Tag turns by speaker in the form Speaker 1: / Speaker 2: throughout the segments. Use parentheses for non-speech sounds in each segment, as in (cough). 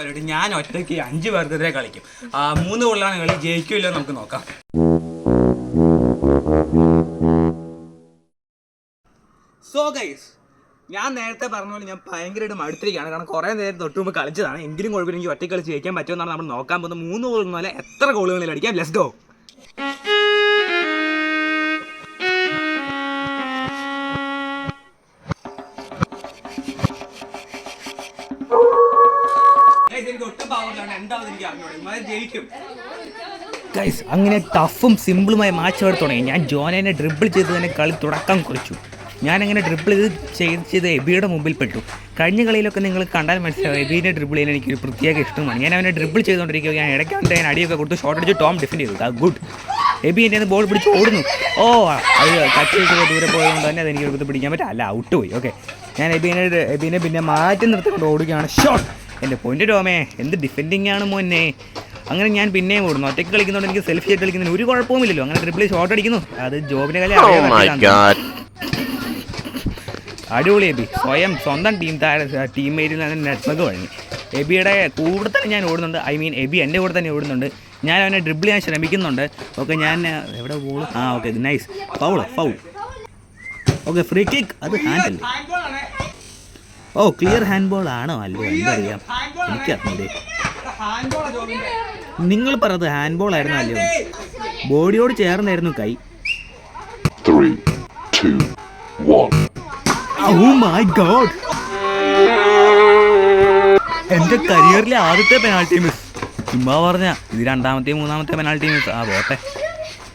Speaker 1: പരിപാടി. ഞാൻ ഒറ്റയ്ക്ക് അഞ്ച് പേർക്കെതിരെ കളിക്കും. ആ മൂന്ന് കൊള്ളാണ് കളി ജയിക്കുമല്ലോ നമുക്ക് നോക്കാം. സോ ഗൈസ് ഞാൻ നേരത്തെ പറഞ്ഞ പോലെ ഞാൻ ഭയങ്കരമായിട്ട് മടുത്തിരിക്കുകയാണ്. കാരണം കുറേ നേരം തൊട്ട് മുമ്പ് കളിച്ചതാണ്. എങ്കിലും കുഴപ്പമില്ല. എനിക്ക് ഒറ്റ കളിച്ച് ജയിക്കാൻ പറ്റുമെന്നാണ് നമ്മൾ നോക്കാൻ പോകുന്നത്. മൂന്ന് ഗോൾ എത്ര ഗോളുകളിൽ അടിക്കാം? ലെസ് ഗോ ഗൈസ് അങ്ങനെ ടഫും സിമ്പിളുമായ മാച്ച് അവിടെ തുടങ്ങി. ഞാൻ ജോനേനെ ഡ്രിബിൾ ചെയ്ത് തന്നെ കളി തുടക്കം കുറിച്ചു. ഞാനങ്ങനെ ഡ്രിബിൾ ചെയ്ത് ചെയ്ത് ചെയ്ത് എബിയുടെ മുമ്പിൽ പെട്ടു കഴിഞ്ഞ കളിയിലൊക്കെ നിങ്ങൾ കണ്ടാൽ മനസ്സിലാവും എബീനെ ഡ്രിബിൾ ചെയ്യാൻ എനിക്കൊരു പ്രത്യേക ഇഷ്ടമാണ്. ഞാൻ അവനെ ഡ്രിബിൾ ചെയ്തുകൊണ്ടിരിക്കുക ഞാൻ ഇടയ്ക്ക് അവന്റെ ഞാൻ അടിയൊക്കെ കൊടുത്ത് ഷോട്ട് അടിച്ച് ടോം ഡിഫൻഡ് ചെയ്തു. അത് ഗുഡ് എബി എന്റെ ബോൾ പിടിച്ച് ഓടുന്നു. ഓ അത് ടച്ച് ചെയ്ത് ദൂരെ പോയതുകൊണ്ട് തന്നെ അതെനിക്ക് എടുത്ത് പിടിക്കാൻ പറ്റില്ല. അല്ല ഔട്ട് പോയി. ഓക്കെ ഞാൻ എബീനെ എബീനെ പിന്നെ മാറ്റി നിർത്തിക്കൊണ്ട് ഓടുകയാണ്. ഷോട്ട് എന്റെ പൊന്നു ഡോമേ എന്ത് ഡിഫെൻഡിങ് ആണ് മോനെ. അങ്ങനെ ഞാൻ പിന്നെയും ഓടുന്നു. ഒറ്റയ്ക്ക് കളിക്കുന്നതുകൊണ്ട് എനിക്ക് സെൽഫി ആയിട്ട് കളിക്കുന്നതിന് ഒരു കുഴപ്പവുമില്ലല്ലോ. അങ്ങനെ ട്രിപ്പിൾ ഷോട്ട് അടിക്കുന്നു. അത് ജോബിനെ കളി
Speaker 2: Oh.
Speaker 1: അടിപൊളി എബി. സ്വയം സ്വന്തം ടീം താഴെ ടീംമേറ്റിൽ നിന്ന് നെറ്റ്വർക്ക് വഴങ്ങി. എബിയുടെ കൂടെ തന്നെ ഞാൻ ഓടുന്നുണ്ട്. ഐ മീൻ എബി എന്റെ കൂടെ തന്നെ ഓടുന്നുണ്ട്. ഞാൻ അവനെ ഡ്രിബിൾ ചെയ്യാൻ ശ്രമിക്കുന്നുണ്ട്. ഓക്കെ ഞാൻ എവിടെ പോകും ആ okay nice foul foul okay free kick അത് ഹാൻഡ് അല്ലേ? ഓ ക്ലിയർ ഹാൻഡ് ബോൾ ആണോ അല്ലോ എന്തറിയാം? എനിക്കറിഞ്ഞൂടെ. നിങ്ങൾ പറഞ്ഞത് ഹാൻഡ് ബോൾ ആയിരുന്നു അല്ലയോ? ബോഡിയോട് ചേർന്നായിരുന്നു കൈ. ഗോഡ് എന്റെ കരിയറിലെ ആദ്യത്തെ പെനാൾട്ടി മിസ് ചുമ്മാ പറഞ്ഞ ഇത് രണ്ടാമത്തെ മൂന്നാമത്തെ പെനാൾട്ടി മിസ് ആ പോട്ടെ.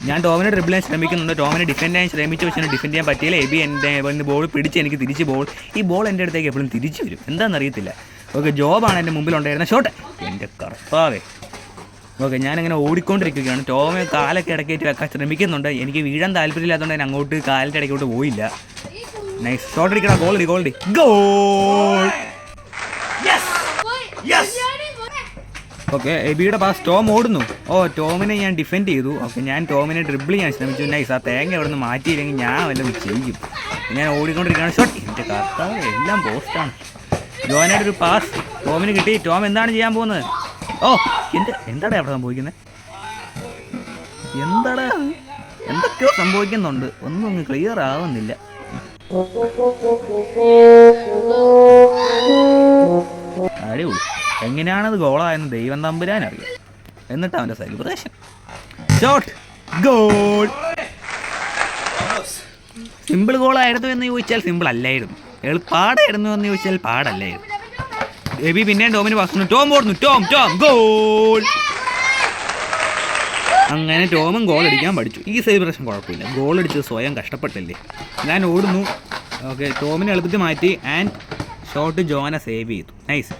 Speaker 1: ഞാൻ ടോമിനെ ഡ്രിബിൾ ചെയ്യാൻ ശ്രമിക്കുന്നുണ്ട്. ടോമിനെ ഡിഫെൻഡ് ചെയ്യാൻ ശ്രമിച്ചു പക്ഷേ ഡിഫെൻഡ് ചെയ്യാൻ പറ്റിയില്ല. എബി എന്റെ ബോൾ പിടിച്ച് എനിക്ക് തിരിച്ച് ബോൾ ഈ ബോൾ എന്റെ അടുത്തേക്ക് എപ്പോഴും തിരിച്ചു വരും. എന്താണെന്ന് അറിയത്തില്ല. ഓക്കെ ജോബാണ് എന്റെ മുമ്പിൽ ഉണ്ടായിരുന്ന ഷോട്ട് എന്റെ കർത്താവേ. ഓക്കെ ഞാനിങ്ങനെ ഓടിക്കൊണ്ടിരിക്കുകയാണ്. ടോമിനെ കാലൊക്കെ ഇടയ്ക്കേറ്റ് വെക്കാൻ ശ്രമിക്കുന്നുണ്ട്. എനിക്ക് വീഴാൻ താല്പര്യമില്ലാത്തതുകൊണ്ട് ഞാൻ അങ്ങോട്ട് കാലിന്റെ ഇടയ്ക്കോട്ട് പോയില്ല. നൈസ് ഷോട്ട് അടിക്കണം ഗോൾ ഗോൾഡി ഗോൾ അടി ഗോൾ ഓക്കെ എബിയുടെ പാസ് ടോം ഓടുന്നു. ഓ ടോമിനെ ഞാൻ ഡിഫെൻഡ് ചെയ്തു. ഓക്കെ ഞാൻ ടോമിനെ ഡ്രിബിൾ ചെയ്യാൻ ശ്രമിച്ചു. നൈസ് ആ തേങ്ങ അവിടെ നിന്ന് മാറ്റിയില്ലെങ്കിൽ ഞാൻ വല്ലതും ചെയ്യും. ഞാൻ ഓടിക്കൊണ്ടിരിക്കുകയാണ്. ഷോട്ട് എന്റെ കർത്താവ് എല്ലാം പോസ്റ്റാണ് ജോനയുടെ ഒരു പാസ് ടോമിന് കിട്ടി. ടോം എന്താണ് ചെയ്യാൻ പോകുന്നത്? ഓ എന്ത് എന്താടാ അവിടെ സംഭവിക്കുന്നത് എന്താടാ? എന്തൊക്കെയോ സംഭവിക്കുന്നുണ്ട്. ഒന്നും അങ്ങ് ക്ലിയർ ആവുന്നില്ല. അടിപൊളി. എങ്ങനെയാണത് ഗോളായെന്ന് ദൈവം തമ്പുരാൻ അറിയാം എന്നിട്ട് അവന്റെ സെലിബ്രേഷൻ ഷോട്ട് ഗോൾ സിമ്പിൾ ഗോളായിരുന്നു എന്ന് ചോദിച്ചാൽ സിമ്പിൾ അല്ലായിരുന്നു. എളുപ്പാടായിരുന്നു എന്ന് ചോദിച്ചാൽ പാടല്ലായിരുന്നു. ബേബി പിന്നെയും ടോമിന് പാസ് ടോം ഓടുന്നു. Tom Tom. ഗോൾ അങ്ങനെ ടോമും ഗോൾ അടിക്കാൻ പഠിച്ചു. ഈ സെലിബ്രേഷൻ കുഴപ്പമില്ല. ഗോൾ അടിച്ചത് സ്വയം കഷ്ടപ്പെട്ടല്ലേ? ഞാൻ ഓടുന്നു. ഓക്കെ ടോമിനെ എളുപ്പത്തിൽ മാറ്റി ആൻഡ് ഷോട്ട് ജോനെ സേവ് ചെയ്തു. നൈസ്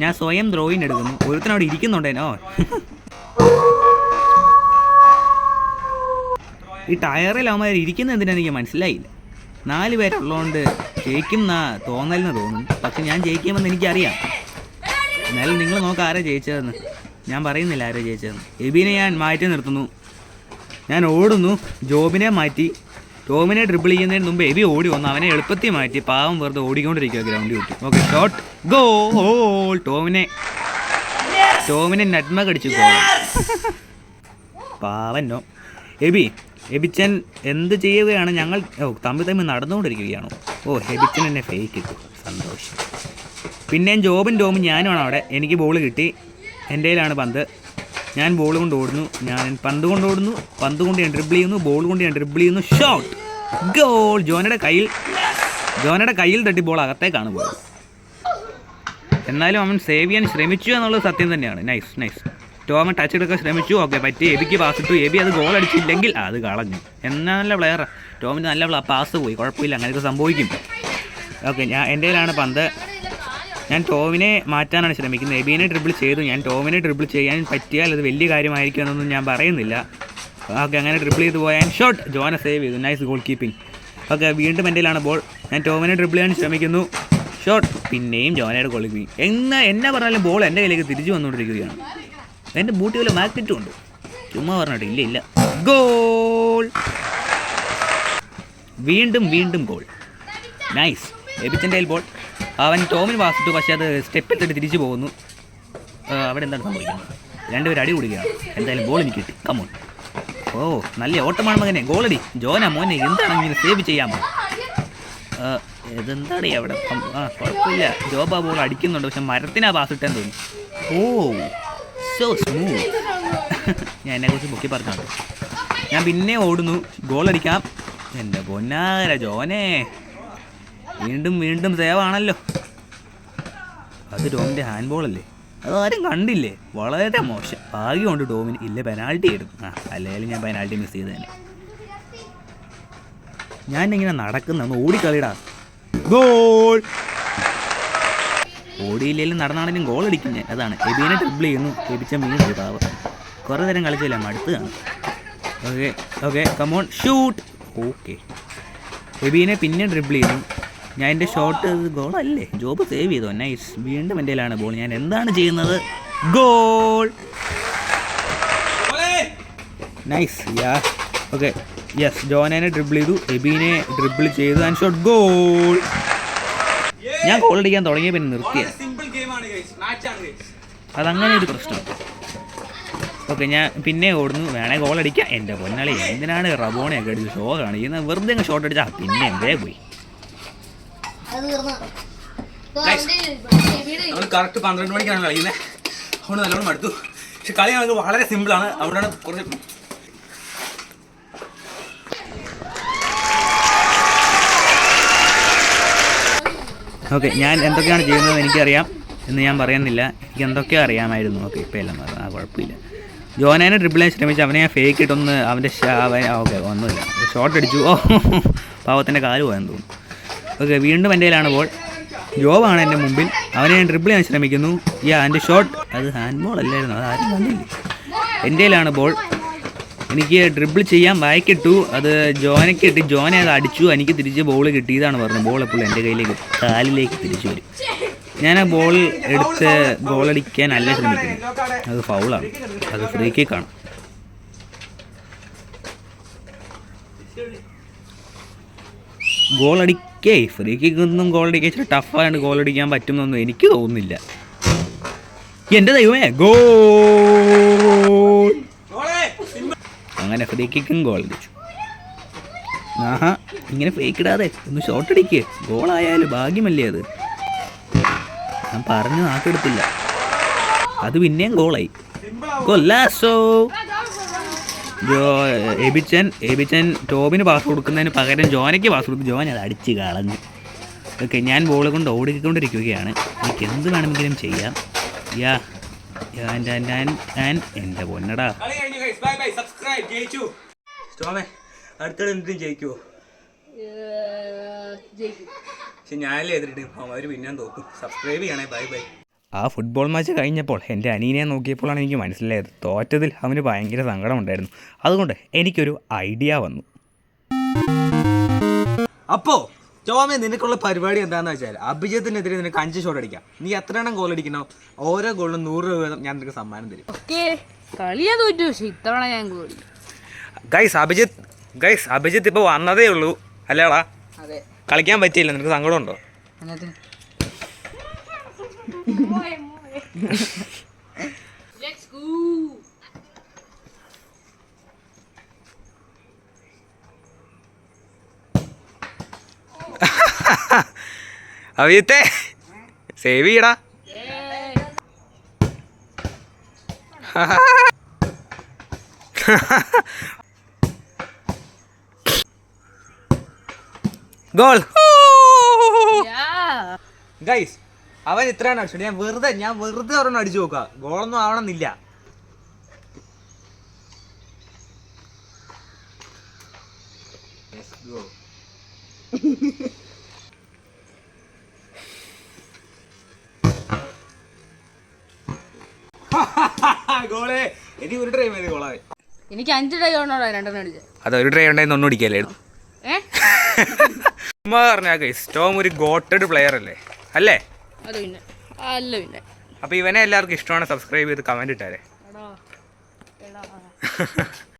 Speaker 1: ഞാൻ സ്വയം ദ്രോയിൻ എടുക്കുന്നു. ഒരുത്തൻ ഒരുത്തനവിടെ ഇരിക്കുന്നുണ്ടേനോ ഈ ടയറിൽ അവന്മാർ ഇരിക്കുന്ന എന്തിനാ എനിക്ക് മനസ്സിലായില്ല. നാല് പേരുള്ളതുകൊണ്ട് ജയിക്കുന്ന തോന്നലെന്ന് തോന്നുന്നു. പക്ഷെ ഞാൻ ജയിക്കുമെന്ന് എനിക്കറിയാം. എന്നാലും നിങ്ങൾ നോക്ക് ആരാ ജയിച്ചതെന്ന്. ഞാൻ പറയുന്നില്ല ആരാ ജയിച്ചതെന്ന്. എബിനെ ഞാൻ മാറ്റി നിർത്തുന്നു. ഞാൻ ഓടുന്നു. ജോബിനെ മാറ്റി. ടോമിനെ ഡ്രിബിൾ ചെയ്യുന്നതിന് മുമ്പ് എബി ഓടി വന്നു. അവനെ എളുപ്പത്തിൽ മാറ്റി പാവം വെറുതെ ഓടിക്കൊണ്ടിരിക്കുക ഗ്രൗണ്ടിൽ വിട്ടു ഓക്കെ ഷോട്ട് ഗോൾ ടോമിനെ ടോമിനെ നട്മ കടിച്ചു പാവനോ എബി എബിച്ചൻ എന്ത് ചെയ്യുകയാണ് ഞങ്ങൾ ഓ തമ്മിൽ തമ്മിൽ നടന്നുകൊണ്ടിരിക്കുകയാണോ? ഓ എബിച്ചൻ എന്നെ ഫേക്ക് ഇട്ടു. സന്തോഷം. പിന്നെയും ജോബും ടോമും ഞാനുമാണ് അവിടെ. എനിക്ക് ബോൾ കിട്ടി. എന്റെ പന്ത്. ഞാൻ ബോൾ കൊണ്ട് ഓടുന്നു. ഞാൻ പന്ത് കൊണ്ട് ഓടുന്നു. പന്ത് കൊണ്ട് ഞാൻ ഡ്രിബിൾ ചെയ്യുന്നു. ബോൾ കൊണ്ട് ഞാൻ ഡ്രിബിൾ ചെയ്യുന്നു. ഷോട്ട് ഗോൾ ജോനയുടെ കയ്യിൽ ജോനയുടെ കയ്യിൽ തട്ടി ബോൾ അകത്തേക്കാണ് പോയത്. എന്നാലും അവൻ സേവ് ചെയ്യാൻ ശ്രമിച്ചു എന്നുള്ളത് സത്യം തന്നെയാണ്. നൈസ് നൈസ് ടോമൻ ടച്ച് എടുക്കാൻ ശ്രമിച്ചു. ഓക്കെ പറ്റി. എബിക്ക് പാസ് ഇട്ടു. എബി അത് ഗോൾ അടിച്ചില്ലെങ്കിൽ അത് കളഞ്ഞു. എന്നാ നല്ല പ്ലെയർ ടോമിന് നല്ല പാസ് പോയി. കുഴപ്പമില്ല. അങ്ങനെയൊക്കെ സംഭവിക്കും. ഓക്കെ ഞാൻ എന്റെ കയ്യിലാണ് പന്ത്. ഞാൻ ടോമിനെ മാറ്റാനാണ് ശ്രമിക്കുന്നത്. എബിനെ ട്രിപ്പിൾ ചെയ്തു. ഞാൻ ടോമിനെ ട്രിപ്പിൾ ചെയ്യാൻ പറ്റിയാൽ അത് വലിയ കാര്യമായിരിക്കും എന്നൊന്നും ഞാൻ പറയുന്നില്ല. ഓക്കെ അങ്ങനെ ട്രിപ്പിൾ ചെയ്ത് പോയാൻ ഷോട്ട് ജോനെ സേവ് ചെയ്തു. നൈസ് ഗോൾ കീപ്പിംഗ് ഓക്കെ വീണ്ടും എന്റെ കയ്യിലാണ് ബോൾ ഞാൻ ടോമിനെ ട്രിപ്പിൾ ചെയ്യാൻ ശ്രമിക്കുന്നു. ഷോട്ട് പിന്നെയും ജോനയുടെ ഗോൾ കീപ്പിംഗ് എന്നാ എന്നെ പറഞ്ഞാലും ബോൾ എന്റെ കയ്യിലേക്ക് തിരിച്ചു വന്നുകൊണ്ടിരിക്കുകയാണ്. എന്റെ ബൂട്ടി വല്ല മാഗ്നറ്റും ഉണ്ട്. ചുമ്മാ പറഞ്ഞിട്ട് ഇല്ല ഇല്ല. ഗോൾ വീണ്ടും വീണ്ടും ഗോൾ നൈസ് എബിച്ചന്റെ ബോൾ അവൻ ടോമിന് വാസിട്ടു പക്ഷേ അത് സ്റ്റെപ്പിൽ തന്നെ തിരിച്ചു പോകുന്നു. അവിടെ എന്താണ് സംഭവിക്കുന്നത്? രണ്ടുപേരും അടി കൂടുകയാണ്. എന്തായാലും ബോൾ എനിക്ക് കിട്ടി. കമോൺ ഓ നല്ല ഓട്ടമാണ് മകനെ. ഗോളടി ജോന മോനെ എന്താണ് ഇങ്ങനെ സേവ് ചെയ്യാമോ ഇതെന്താണ് അവിടെ? ആ കുഴപ്പമില്ല. ജോബ ബോൾ അടിക്കുന്നുണ്ട് പക്ഷെ മരത്തിനാ പാസ് തോന്നുന്നു. ഓ സോ സ്മൂത്ത് (laughs) ഞാൻ എന്നെക്കുറിച്ച് പൊക്കി പറഞ്ഞു ഞാൻ പിന്നെ ഓടുന്നു. ഗോൾ അടിക്കാം. എന്റെ പൊന്നാര ജോനെ. വീണ്ടും വീണ്ടും സേവാണല്ലോ. അത് ടോമിന്റെ ഹാൻഡ് ബോളല്ലേ അത് ആരും കണ്ടില്ലേ? വളരെ മോശം. ഭാഗ്യമുണ്ട് ടോമിന്. ഇല്ല പെനാൾട്ടി എടുക്കും ആ അല്ലെങ്കിൽ ഞാൻ പെനാൾട്ടി മിസ് ചെയ്ത് തന്നെ ഇങ്ങനെ നടക്കുന്ന ഓടിക്കളിടാ. ഗോൾ! ഓടിയില്ലെങ്കിലും നടന്നാണെങ്കിലും ഗോൾ അടിക്കും ഞാൻ. അതാണ്. എബിനെ ട്രിബിൾ ചെയ്യുന്നു. എബിച്ച മീൻ പാവ. കുറേ നേരം കളിച്ചില്ല? മടുത്ത് okay okay come on shoot okay എബിനെ പിന്നെ ഡ്രിബിൾ ചെയ്തു ഞാൻ എന്റെ ഷോട്ട് ഗോളല്ലേ ജോബ് സേവ് ചെയ്തു. നൈസ് വീണ്ടും എന്റെ കയ്യിലാണ് ബോൾ ഞാൻ എന്താണ് ചെയ്യുന്നത്? Goal nice yeah okay yes ജോനനെ dribble ചെയ്തു. എബീനെ ഡ്രിബിൾ ചെയ്തു ആൻഡ് ഷോട്ട് ഗോൾ ഞാൻ ഗോൾ അടിക്കാൻ തുടങ്ങിയ പിന്നെ നിർത്തിയ. അതങ്ങനെ ഒരു പ്രശ്നം. ഓക്കെ ഞാൻ പിന്നെ ഓടുന്നു. വേണേ ഗോൾ അടിക്കാം. എന്റെ പൊന്നാളി എന്തിനാണ് റബോണയൊക്കെ അടിച്ച് ഷോ കാണിക്കുന്നത്? വെറുതെ ഷോട്ട് അടിച്ചാൽ പിന്നെ എന്തേ പോയി
Speaker 3: നമ്മൾ കറക്റ്റ് പന്ത്രണ്ട് മണിക്കാണ് കളിക്കുന്നത് അതുകൊണ്ട് നല്ലോണം മടുത്തു. പക്ഷെ കളി ഞങ്ങൾക്ക് വളരെ സിമ്പിളാണ് അവിടെയാണ് കുറച്ച്
Speaker 1: ഓക്കെ ഞാൻ എന്തൊക്കെയാണ് ചെയ്യുന്നത് എനിക്കറിയാം എന്ന് ഞാൻ പറയുന്നില്ല. എനിക്ക് എന്തൊക്കെയോ അറിയാമായിരുന്നു? ഓക്കെ ഇപ്പം എല്ലാം പറഞ്ഞു ആ കുഴപ്പമില്ല. ജോനാനെ ഡ്രിബിൾ ചെയ്യാൻ ശ്രമിച്ചു അവനെ ഞാൻ ഫേക്ക് ഇട്ടൊന്ന് അവന്റെ അവൻ ഓക്കെ ഒന്നുമില്ല. ഷോട്ട് അടിച്ചു. ഓ പാവത്തിന്റെ കാൽ പോയെന്ന് തോന്നുന്നു. ഓക്കെ വീണ്ടും എന്റെ കയ്യിലാണ് ബോൾ. ജോബാണ് എന്റെ മുമ്പിൽ. അവനെ ഞാൻ ഡ്രിബിൾ ചെയ്യാൻ ശ്രമിക്കുന്നു. യാ എന്റെ ഷോട്ട് അത് ഹാൻഡ് ബോൾ അല്ലായിരുന്നു അത് ആരും കണ്ടില്ല. എന്റെ കയ്യിലാണ് ബോൾ. എനിക്ക് ഡ്രിബിൾ ചെയ്യാൻ വായിക്കിട്ടു. അത് ജോനയ്ക്ക് ഇട്ട് ജോനെ അത് അടിച്ചു. എനിക്ക് തിരിച്ച് ബോൾ കിട്ടിയതാണ് പറഞ്ഞത് ബോൾ എപ്പോഴും എന്റെ കയ്യിലേക്ക് കാലിലേക്ക് തിരിച്ചു വരും. ഞാൻ ആ ബോൾ എടുത്ത് ബോൾ അടിക്കാൻ അല്ല ശ്രമിക്കുന്നു. അത് ഫൗളാണ് അത് ഫ്രീ കിക്കാണ് ഗോൾ അടിക്കേ ഫ്രീ കിക്ക് ഒന്നും ഗോൾ അടിക്കാൻ ഇച്ചിരി ടഫായിട്ട് ഗോൾ അടിക്കാൻ പറ്റുമെന്നൊന്നും എനിക്ക് തോന്നുന്നില്ല. എന്റെ ദൈവമേ ഗോൾ അങ്ങനെ ഫ്രീ കിക്കും ഗോൾ അടിച്ചു. ആഹാ ഇങ്ങനെ ഫേക്ക് ഇടാതെ ഒന്ന് ഷോട്ട് അടിക്ക്. ഗോളായാലും ഭാഗ്യമല്ലേ അത്? ഞാൻ പറഞ്ഞു നാക്കെടുത്തില്ല. അത് പിന്നെയും ഗോളായി കൊല്ലാസോ ജോ എബിച്ചൻ എബിച്ചൻ ടോബിന് പാസ് കൊടുക്കുന്നതിന് പകരം ജോനയ്ക്ക് പാസ് കൊടുത്ത് ജോൻ അത് അടിച്ച് കളഞ്ഞു. ഓക്കെ ഞാൻ ബോൾ കൊണ്ട് ഓടിക്കൊണ്ടിരിക്കുകയാണ്. എനിക്ക് എന്ത് വേണമെങ്കിലും ചെയ്യാം. യാ ഞാൻ ഞാൻ ഞാൻ എന്റെ പൊന്നടാ.
Speaker 3: കളി കഴിഞ്ഞു ഗൈസ് ബൈ ബൈ സബ്സ്ക്രൈബ് ജയിച്ചു. സ്റ്റോമേ അടുത്തത് എന്തും ജയിക്കുമോ പക്ഷെ ഞാനല്ലേ എതിരിട്ട്. അവർ പിന്നെയും തോക്കും. സബ്സ്ക്രൈബ് ചെയ്യണേ. ബൈ ബൈ
Speaker 1: ആ ഫുട്ബോൾ മാച്ച് കഴിഞ്ഞപ്പോൾ എന്റെ അനീനെ നോക്കിയപ്പോഴാണ് എനിക്ക് മനസ്സിലായത്. തോറ്റതിൽ അവന് ഭയങ്കര സങ്കടമുണ്ടായിരുന്നു. അതുകൊണ്ട് എനിക്കൊരു ഐഡിയ വന്നു.
Speaker 3: അപ്പോ ചോമേ നിനക്കുള്ള പരിപാടി എന്താന്ന് വെച്ചാൽ അഭിജിത്തിനെതിരെ നിനക്ക് അഞ്ച് ഷോട്ട് അടിക്കാം. നീ എത്ര എണ്ണം ഗോൾ അടിക്കണോ ഓരോ ഗോളിനും നൂറ് രൂപ ഞാൻ നിനക്ക് സമ്മാനം തരും.
Speaker 4: കളിയാ തോറ്റു പക്ഷെ ഇത്തവണ ഞാൻ goal
Speaker 1: guys Abhijith guys Abhijith ഇപ്പോൾ വന്നതേ ഉള്ളൂ. അല്ലേടാ?
Speaker 4: അതെ.
Speaker 1: കളിക്കാൻ പറ്റിയില്ല. നിനക്ക് സങ്കടമുണ്ടോ?
Speaker 4: എന്നിട്ട്
Speaker 1: അഭിജിത്തെ സേവ് ചെയ്യടാ ഗോൾ
Speaker 3: ഗൈസ് അവൻ ഇത്രയാണ് അടിച്ചത് ഞാൻ വെറുതെ ഞാൻ വെറുതെ ഒരെണ്ണം അടിച്ചു നോക്ക. ഗോളൊന്നും ആവണമെന്നില്ല. (laughs) ഗോളേ എനിക്ക് ഒരു ടൈം ചെയ്ത് ഗോളായി
Speaker 4: എനിക്ക് അഞ്ച് ട്രൈ ഉണ്ടോ രണ്ടെണ്ണം അടിച്ചത്
Speaker 1: അത് ഒരു ട്രൈ ഉണ്ടായിരുന്നു ഒന്നും
Speaker 4: അടിക്കല്ലേ? (laughs)
Speaker 1: ചുമ്മാ ടോം ഒരു ഗോട്ടഡ് പ്ലെയർ അല്ലേ? അല്ലേ?
Speaker 4: അത് പിന്നെ അല്ല പിന്നെ.
Speaker 1: അപ്പോൾ ഇവനെ എല്ലാവർക്കും ഇഷ്ടമാണ്. സബ്സ്ക്രൈബ് ചെയ്ത്
Speaker 4: കമന്റ് എടാ. (laughs)